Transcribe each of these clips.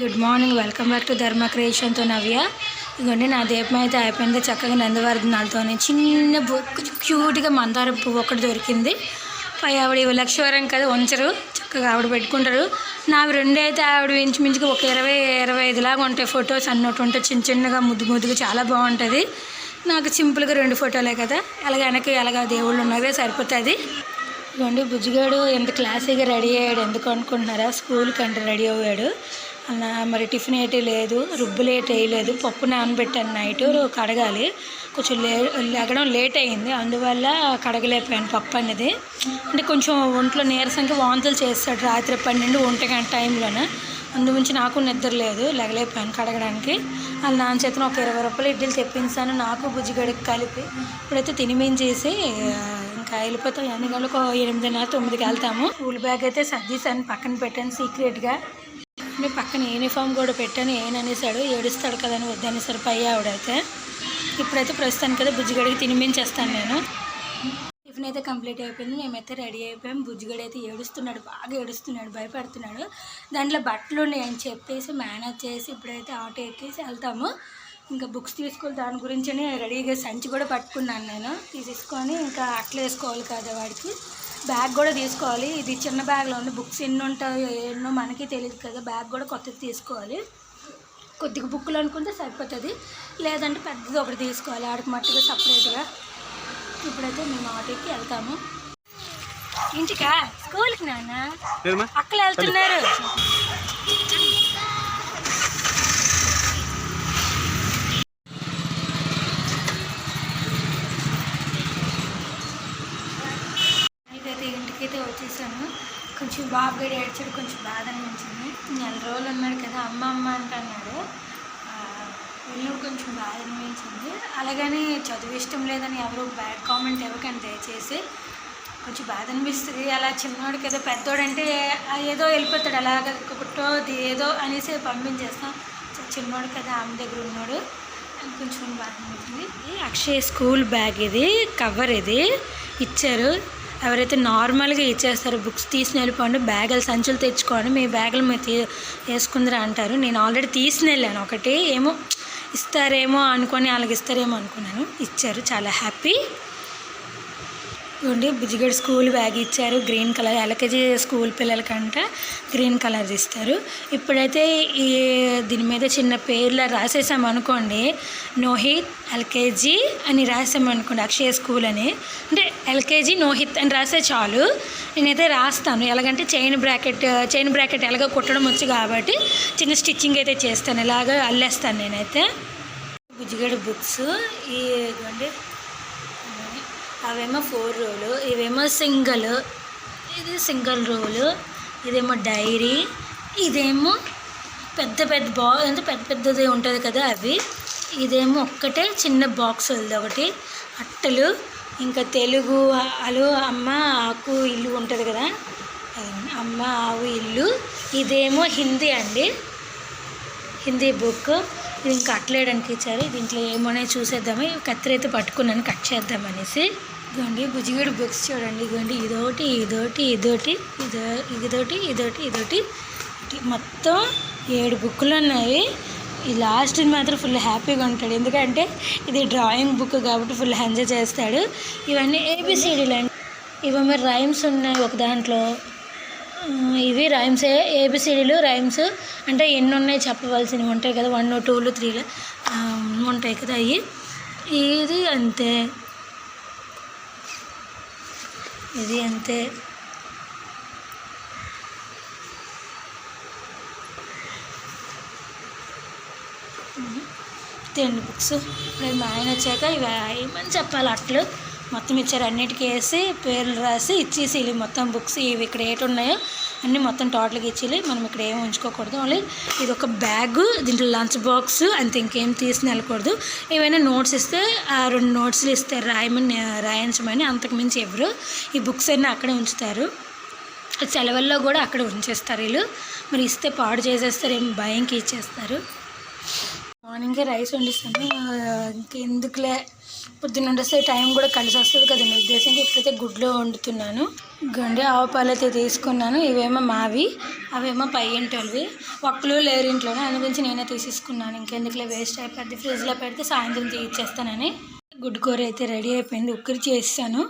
Good morning welcome back to Dharma క్రియేషన్తో నవ్య ఇదిగోండి నా దీపం అయితే అయిపోయింది. చక్కగా నందివర్ధనాలతోనే చిన్న బుక్ క్యూట్గా మందార పువ్వు ఒకటి దొరికింది. పై ఆవిడ లక్ష్మీవరం కదా ఉంచరు. చక్కగా ఆవిడ పెట్టుకుంటారు. నావి రెండు అయితే ఆవిడ ఇంచుమించుగా ఒక ఇరవై ఇరవై ఐదులాగా ఉంటాయి ఫొటోస్ అన్నట్టు ఉంటాయి చిన్న చిన్నగా ముద్దు ముద్దుగా చాలా బాగుంటుంది. నాకు సింపుల్గా రెండు ఫోటోలే కదా. అలాగ వెనక ఎలాగ దేవుళ్ళు ఉన్నదే సరిపోతుంది. ఇదిగోండి బుజ్జిగాడు ఎంత క్లాసీగా రెడీ అయ్యాడు. ఎందుకు అనుకుంటున్నారా? స్కూల్కి అంటే రెడీ అయ్యాడు అలా మరి టిఫిన్ ఏటి లేదు రుబ్బు లేట్ వేయలేదు పప్పు నానబెట్టాను నైట్ కడగాలి కొంచెం లే లెగడం లేట్ అయింది అందువల్ల కడగలేకపోయాను పప్పు అనేది. అంటే కొంచెం ఒంట్లో నీరసంగా వాంతులు చేస్తాడు రాత్రి పన్నెండు ఒంటి గంట టైంలోన అందుమించి నాకు నిద్ర లేదు లెగలేకపోయాను కడగడానికి. వాళ్ళ నాన్న చేతను ఒక ఇరవై రూపాయలు ఇడ్లీలు తెప్పించాను నాకు బుజ్జిగడికి కలిపి. ఇప్పుడైతే తినిమించేసి ఇంకా వెళ్ళిపోతాం. ఎన్ని గంటలకు ఎనిమిదిన్నర తొమ్మిదికి వెళ్తాము. స్కూల్ బ్యాగ్ అయితే సర్దీసాను పక్కన పెట్టాను సీక్రెట్గా. అంటే పక్కన యూనిఫామ్ కూడా పెట్టాను ఏననేసాడు ఏడుస్తాడు కదా అని వద్దనేసారు పై ఆవిడైతే. ఇప్పుడైతే ప్రస్తుతానికి కదా బుజ్జిగడికి తినిపించేస్తాను నేను. టిఫిన్ అయితే కంప్లీట్ అయిపోయింది. మేమైతే రెడీ అయిపోయాం. బుజ్జిగడి అయితే ఏడుస్తున్నాడు. బాగా ఏడుస్తున్నాడు. భయపడుతున్నాడు. దాంట్లో బట్టలు ఉన్నాయని చెప్పేసి మేనేజ్ చేసి ఇప్పుడైతే ఆటో ఎక్కేసి వెళ్తాము. ఇంకా బుక్స్ తీసుకొని దాని గురించనే రెడీగా సంచి కూడా పట్టుకున్నాను నేను. తీసుకొని ఇంకా అట్లా వేసుకోవాలి కదా వాడికి. బ్యాగ్ కూడా తీసుకోవాలి. ఇది చిన్న బ్యాగ్లో ఉంది. బుక్స్ ఎన్ని ఉంటాయో ఎన్నో మనకి తెలియదు కదా. బ్యాగ్ కూడా కొత్తది తీసుకోవాలి. కొద్దిగా బుక్కులు అనుకుంటే సరిపోతుంది. లేదంటే పెద్దది ఒకటి తీసుకోవాలి. ఆడికి మట్టుగా సపరేట్గా. ఇప్పుడైతే మేము ఆటోకి వెళ్తాము. ఇంటికా? స్కూల్కి నాన్న? అక్కలు వెళ్తున్నారు. బాబు గడి ఏడ్చాడు కొంచెం బాధ అనిపించింది. నెల రోజులు ఉన్నాడు కదా అమ్మ అమ్మ అంటున్నాడు ఆ, వెళ్ళినప్పుడు కొంచెం బాధ అనిపించింది. అలాగని చదువు ఇష్టం లేదని ఎవరు బ్యాడ్ కామెంట్ ఇవ్వకండి దయచేసి కొంచెం బాధ అనిపిస్తుంది. అలా చిన్నవాడు కదా పెద్దోడంటే ఏదో వెళ్ళిపోతాడు అలాగ కుట్టో ఏదో అనేసి పంపించేస్తాం. చిన్నవాడు కదా ఆమె దగ్గర ఉన్నాడు. అని కొంచెం బాధ అనిపించింది. అక్షయ్ స్కూల్ బ్యాగ్ ఇది కవర్ ఇది ఇచ్చారు. ఎవరైతే నార్మల్గా ఇచ్చేస్తారో బుక్స్ తీసిన వెళ్ళిపోండి బ్యాగులు సంచులు తెచ్చుకోండి మీ బ్యాగులు మీరు తీ వేసుకుందిరా అంటారు. నేను ఆల్రెడీ తీసిన వెళ్ళాను. ఒకటి ఏమో ఇస్తారేమో అనుకొని వాళ్ళకి ఇస్తారేమో అనుకున్నాను. ఇచ్చారు. చాలా హ్యాపీ. ఇవ్వండి బుజ్జిగడ్ స్కూల్ బ్యాగ్ ఇచ్చారు. గ్రీన్ కలర్ ఎల్కేజీ స్కూల్ పిల్లలకంట గ్రీన్ కలర్ ఇస్తారు. ఇప్పుడైతే ఈ దీని మీద చిన్న పేర్లు రాసేసాం అనుకోండి. నోహిత్ ఎల్కేజీ అని రాసాం అనుకోండి. అక్షయ స్కూల్ అని. అంటే ఎల్కేజీ నోహిత్ అని రాసే చాలు. నేనైతే రాస్తాను. ఎలాగంటే చైన్ బ్రాకెట్ చైన్ బ్రాకెట్ ఎలాగో కుట్టడం వచ్చు కాబట్టి చిన్న స్టిచ్చింగ్ అయితే చేస్తాను. ఇలాగ అల్లేస్తాను నేనైతే. బుజ్జిగడ్ బుక్స్ ఈ ఇదిగోండి. అవేమో ఫోర్ రోలు ఇవేమో సింగిల్ ఇది సింగిల్ రోలు ఇదేమో డైరీ ఇదేమో పెద్ద పెద్ద బా అంటే పెద్ద పెద్దది ఉంటుంది కదా అవి. ఇదేమో ఒక్కటే చిన్న బాక్స్ ఉంది ఒకటి. అట్టలు ఇంకా తెలుగు అలు అమ్మ ఆకు ఇల్లు ఉంటుంది కదా. అమ్మ ఆవు ఇల్లు. ఇదేమో హిందీ అండి. హిందీ బుక్. ఇది ఇంకా కట్లేయడానికి ఇచ్చారు దీంట్లో ఏమోనే చూసేద్దామే కత్తిరి అయితే పట్టుకున్నాను కట్ చేద్దామనేసి ఇదిగోండి బుజ్జిగడు బుక్స్ చూడండి ఇదిగోండి ఇదోటి ఇదోటి ఇదోటి ఇదో ఇదోటి ఇదోటి ఇదోటి. మొత్తం ఏడు బుక్కులు ఉన్నాయి. ఈ లాస్ట్ మాత్రం ఫుల్ హ్యాపీగా ఉంటాడు. ఎందుకంటే ఇది డ్రాయింగ్ బుక్ కాబట్టి ఫుల్ ఎంజాయ్ చేస్తాడు. ఇవన్నీ ఏబిసిడీలు అండి. ఇవన్నీ రైమ్స్ ఉన్నాయి ఒక దాంట్లో. ఇవి రైమ్స్. ఏబిసిడీలు రైమ్స్. అంటే ఎన్ని ఉన్నాయి చెప్పవలసినవి ఉంటాయి కదా. వన్ టూలు త్రీలు. ఉంటాయి కదా అవి ఇది అంతే. ఇది అంతే. Ten books? ఇప్పుడు మా ఆయన వచ్చాక ఇవి ఏమని చెప్పాలి అట్లు. మొత్తం ఇచ్చారు. అన్నిటికీ వేసి పేర్లు రాసి ఇచ్చేసి ఇవి మొత్తం బుక్స్ ఇవి ఇక్కడ ఏటి ఉన్నాయో అన్నీ మొత్తం టోటల్గా ఇచ్చేయాలి. మనం ఇక్కడ ఏం ఉంచుకోకూడదు. ఓన్లీ ఇది ఒక బ్యాగ్ దీంట్లో లంచ్ బాక్స్ అంతే ఇంకేం తీసుకుని వెళ్ళకూడదు ఏవైనా నోట్స్ ఇస్తే ఆ రెండు నోట్స్లు ఇస్తే రాయమని రాయించమని అంతకుమించి ఎవరు ఈ బుక్స్ అన్నీ అక్కడే ఉంచుతారు. సెలవుల్లో కూడా అక్కడ ఉంచేస్తారు వీళ్ళు. మరి ఇస్తే పాడు చేసేస్తారు ఏం భయంకి ఇచ్చేస్తారు. మార్నింగే రైస్ వండిస్తాను. ఇంకెందుకులే. పొద్దున్న వండిస్తే టైం కూడా కలిసి వస్తుంది కదా. మీ ఉద్దేశంగా ఇప్పుడైతే గుడ్లో వండుతున్నాను. గండి ఆవు పాలు అయితే తీసుకున్నాను. ఇవేమో మావి అవేమో పై ఇంటివి ఒక్కలు లేరు ఇంట్లోనే. అందు గురించి నేనే తీసేసుకున్నాను. ఇంకెందుకులే వేస్ట్ అయిపోద్ది. ఫ్రిడ్జ్లో పెడితే సాయంత్రం తీయిచ్చేస్తానని. గుడ్డు కూర అయితే రెడీ అయిపోయింది. ఉక్కిరి చేస్తాను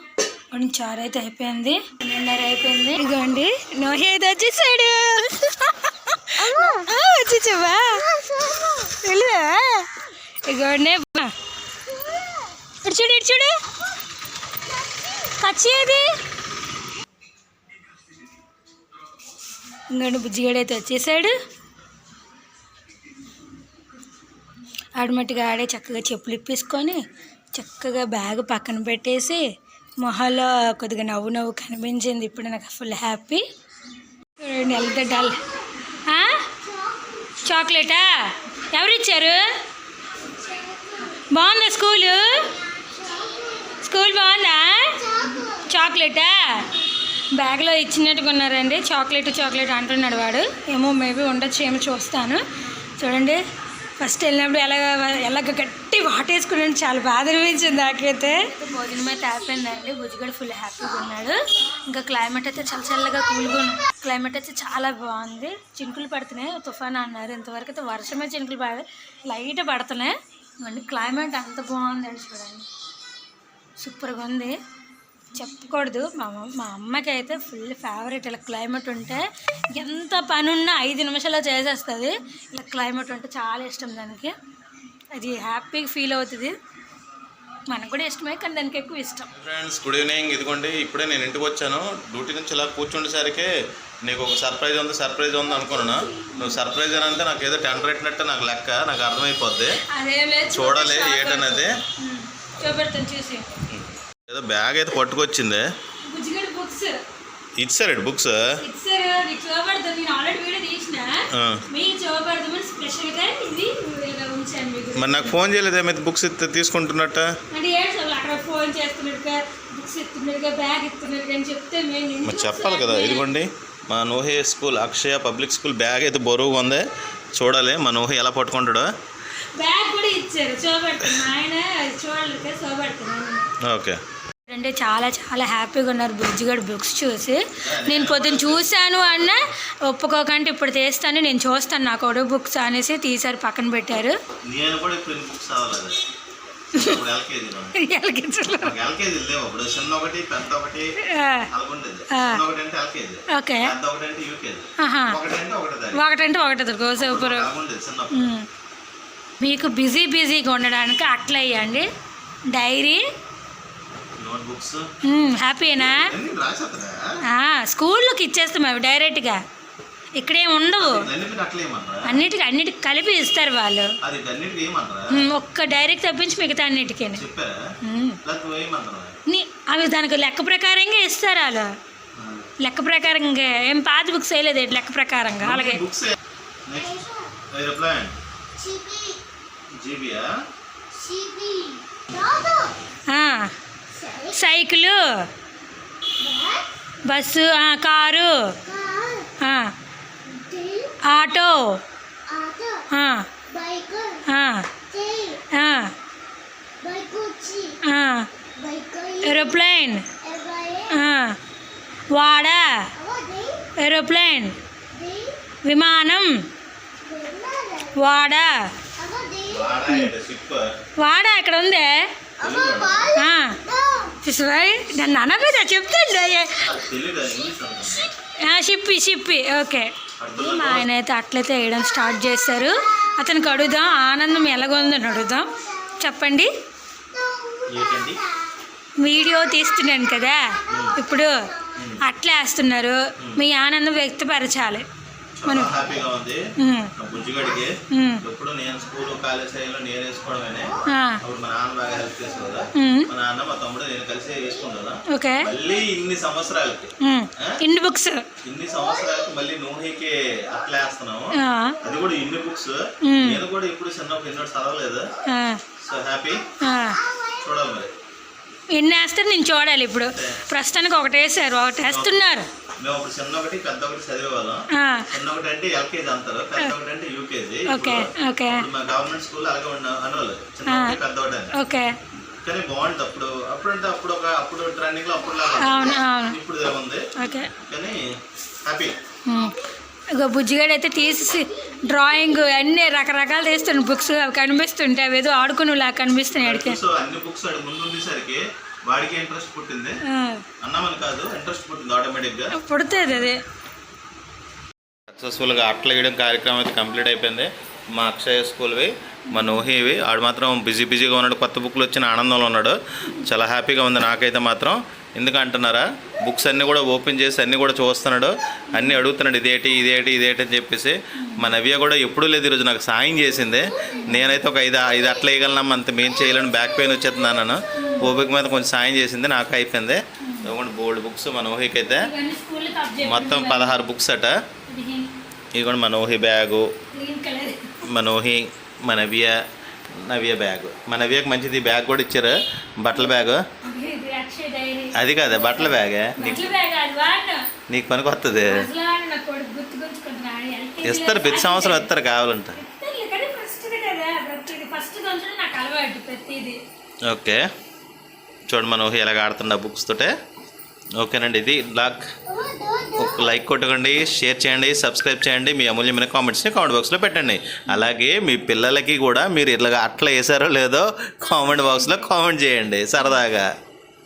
చారు అయితే అయిపోయింది. నిన్నర అయిపోయింది. ఇదిగోండి. నో అయితే వచ్చేసాడు వచ్చేసావా ఇటు చూడు ఇటు చూడు కచ్చి ఏది ఇంకోండి బుజ్జిగాడు అయితే వచ్చేసాడు ఆడమట్టుగా ఆడే చక్కగా చెప్పులు ఇప్పేసుకొని చక్కగా బ్యాగ్ పక్కన పెట్టేసి మొహాల్లో కొద్దిగా నవ్వు నవ్వు కనిపించింది ఇప్పుడు నాకు ఫుల్ హ్యాపీ చూడండి డల్ చాక్లెటా? ఎవరిచ్చారు? బాగుందా స్కూలు? స్కూల్ బాగుందా? చాక్లెటా? బ్యాగ్లో ఇచ్చినట్టుగా ఉన్నారండి చాక్లెట్ చాక్లెట్ అంటున్నాడు వాడు. ఏమో మేబీ ఉండొచ్చు ఏమో చూస్తాను. చూడండి. ఫస్ట్ వెళ్ళినప్పుడు ఎలాగ ఎలాగ గట్టి వాటేసుకున్నాడు చాలా బాధ అనిపించింది నాకైతే. భోజనం అయితే అయిపోయిందండి. బుజ్జిగడు ఫుల్ హ్యాపీగా ఉన్నాడు. ఇంకా క్లైమేట్ అయితే చాలా చల్లగా కూల్గా ఉంది. క్లైమేట్ అయితే చాలా బాగుంది. చినుకులు పడుతున్నాయి. తుఫాన్ అన్నారు. ఇంతవరకు అయితే వర్షమే చినుకులు పడ లైట్ పడుతున్నాయి. ఇవన్నీ క్లైమేట్ అంత బాగుందండి చూడండి. సూపర్గా ఉంది. చెప్పకూడదు. మా అమ్మ మా అమ్మకి అయితే ఫుల్ ఫేవరెట్ ఇలా క్లైమేట్ ఉంటే ఎంత పని ఉన్నా ఐదు నిమిషాల్లో చేసేస్తుంది. ఇలా క్లైమేట్ ఉంటే చాలా ఇష్టం దానికి. అది హ్యాపీగా ఫీల్ అవుతుంది. మనకు కూడా ఇష్టమే కానీ దానికి ఎక్కువ ఇష్టం. ఫ్రెండ్స్ గుడ్ ఈవినింగ్ ఇదిగోండి ఇప్పుడే నేను ఇంటికి వచ్చాను. డ్యూటీ నుంచి ఇలా కూర్చుండేసరికి నీకు ఒక సర్ప్రైజ్ ఉంది సర్ప్రైజ్ ఉంది అనుకున్నాను. నువ్వు సర్ప్రైజ్ అని అంటే నాకు ఏదో టెండర్ పెట్టినట్టు నాకు లెక్క నాకు అర్థమైపోద్ది. చూడాలి ఏంటనేది చూపెడతాను చూసి. ఏదో బ్యాగ్ అయితే పట్టుకొచ్చింది. బుజ్జిగడి బుక్స్ మరి నాకు ఫోన్ చేయలేదే మీరు బుక్స్ ఇస్తే తీసుకుంటున్నట్ట? మరి చెప్పాలి కదా. ఇదిగోండి. మా నోహే school Akshaya public school bag అయితే బరువుగా ఉంది. చూడాలి మా నోహే ఎలా పట్టుకుంటాడో. బ్యాగ్ కూడా ఇచ్చారు ఆయన చూపెడతాను ఓకే. అంటే చాలా చాలా హ్యాపీగా ఉన్నారు బుజ్జిగడ్ బుక్స్ చూసి. నేను పొద్దున్న చూశాను అన్న ఒప్పుకోకంటే ఇప్పుడు తీస్తాను నేను చూస్తాను నాకు కూడా బుక్స్ అనేసి తీసారు పక్కన పెట్టారు. ఓకే. ఒకటంటే ఒకటి సూపర్. మీకు బిజీ బిజీగా ఉండడానికి అట్లా అయ్యండి డైరీ హ్యాపీనా స్కూల్లోకి ఇచ్చేస్తాం అవి డైరెక్ట్గా. ఇక్కడేం ఉండవు. అన్నిటికి అన్నిటికి అన్నిటికి కలిపి ఇస్తారు వాళ్ళు. ఒక్క డైరెక్ట్ తప్పించి మిగతా అన్నిటికీ అవి దానికి లెక్క ప్రకారంగా ఇస్తారు వాళ్ళు. లెక్క ప్రకారంగా ఏం పాత బుక్స్ వేయలేదు ఏంటి లెక్క ప్రకారంగా? అలాగే. జీబీయా? సైకిలు బస్సు ఆ, కారు ఆ, ఆటో ఆ, ఆ, ఆ, ఆ, ఏరోప్లేన్ ఆ, వాడ ఏరోప్లేన్ విమానం వాడ. షిప్ వాడ ఇక్కడ ఉందే? ఆ, చూసావా? నన్ను అనబోదా చెప్తాను తెలీదు ఓకే. మా ఆయన అయితే అట్లయితే వేయడం స్టార్ట్ చేశారు. అతనికి అడుగుదాం ఆనందం ఎలాగొందని అడుగుదాం. చెప్పండి. వీడియో తీస్తున్నాను కదా. ఇప్పుడు అట్లా వేస్తున్నారు. మీ ఆనందం వ్యక్తపరచాలి. చాలా హ్యాపీగా ఉంది. బుజ్జిగడికి. ఎప్పుడు నేను స్కూల్ కాలేజ్ టైంలో నేను వేసుకోవడమేనే ఆ, అప్పుడు మా నాన్న బాగా హెల్ప్ ఉమ్, మా నాన్న మా తమ్ముడు నేను కలిసి వేసుకుంటా ఓకే. మళ్ళీ ఇన్ని సంవత్సరాలకి. ఇన్ని బుక్స్. ఇన్ని సంవత్సరాలకి మళ్ళీ నూనెకి అట్లా వేస్తున్నాము. అది కూడా ఇన్ని బుక్స్. నేను కూడా ఇప్పుడు చిన్నప్పుడు ఎన్నో చదవలేదు. So happy. చూడాలి మరి. ఎన్ని వేస్తారు నేను చూడాలి ఇప్పుడు. ప్రస్తుతానికి ఒకటి వేసారు ఒకటి వేస్తున్నారు. మేము అప్పుడు చిన్న ఒకటి పెద్ద ఒకటి చదివేవాళ్ళం. ఆ, చిన్న ఒకటి అంటే ఎల్కేజీ అంటారు పెద్ద ఒకటి అంటే యూకేజీ. Okay okay. మా గవర్నమెంట్ స్కూల్ అలాగే ఉన్న అనేవాళ్ళు చిన్న పెద్దవాడు అని. ఓకే. కానీ బాగుంటుంది అప్పుడు. అప్పుడు అంటే అప్పుడు ఒక అప్పుడు ట్రెండింగ్లో అప్పుడు లాగా అవును అవును. ఇప్పుడు ఇలా ఉంది. ఓకే. కానీ హ్యాపీ బుజ్జిగాడు అయితే తీసి డ్రాయింగ్ అన్ని రకరకాలు తీస్తుండు. బుక్స్ అవి కనిపిస్తుంటాయి అవి ఏదో ఆడుకునేలా కనిపిస్తున్నాయి అడిగి సో అన్ని బుక్స్ వాడి ముందు ఉండేసరికి వాడికి ఇంట్రెస్ట్ పుట్టింది. అన్నామని కాదు ఇంట్రెస్ట్ పుట్టింది ఆటోమేటిక్గా పుడుతుంది అది. సక్సెస్ఫుల్గా అట్ల వేయడం కార్యక్రమం అయితే కంప్లీట్ అయిపోయింది. మా అక్షయ స్కూల్వి మా నోహివి ఆడు మాత్రం బిజీ బిజీగా ఉన్నాడు కొత్త బుక్లు వచ్చిన ఆనందంలో ఉన్నాడు. చాలా హ్యాపీగా ఉంది నాకైతే మాత్రం. ఎందుకు అంటున్నారా బుక్స్ అన్నీ కూడా ఓపెన్ చేసి అన్నీ కూడా చూస్తున్నాడు. అన్నీ అడుగుతున్నాడు ఇదేటి ఇదేటి ఇదేటి అని చెప్పేసి. మా నవ్య కూడా ఎప్పుడూ లేదు ఈరోజు నాకు సాయం చేసింది. నేనైతే ఒక ఐదు ఐదు అట్ల వేయగలనమ్మా అంత మేం చేయలేను బ్యాక్ పెయిన్ వచ్చేస్తున్నాను ఓపిక మీద కొంచెం సాయం చేసింది నాకు అయిపోయింది. ఇదిగోండి బోల్డ్ బుక్స్ మా నోహికి అయితే. మొత్తం పదహారు బుక్స్ అట. ఇది కూడా Manohi bag. Green colour Manohi మన నవ్య బ్యాగ్. మన నవ్యకి మంచిది బ్యాగ్ కూడా ఇచ్చారు. బట్టల బ్యాగ్. అది కాదా బట్టల బ్యాగే. నీకు పనికి వస్తుంది ఇస్తారు ప్రతి సంవత్సరం ఇస్తారు కావాలంటే ఓకే. చూడండి మనోహి ఎలాగ ఆడుతున్నా బుక్స్ తోటే. ఓకేనండి ఇది ఒక లైక్ కొట్టకండి షేర్ చేయండి సబ్స్క్రైబ్ చేయండి మీ అమూల్యమైన కామెంట్స్ని కామెంట్ బాక్స్లో పెట్టండి. అలాగే మీ పిల్లలకి కూడా మీరు ఇట్లా అట్లా వేసారో లేదో కామెంట్ బాక్స్లో కామెంట్ చేయండి సరదాగా.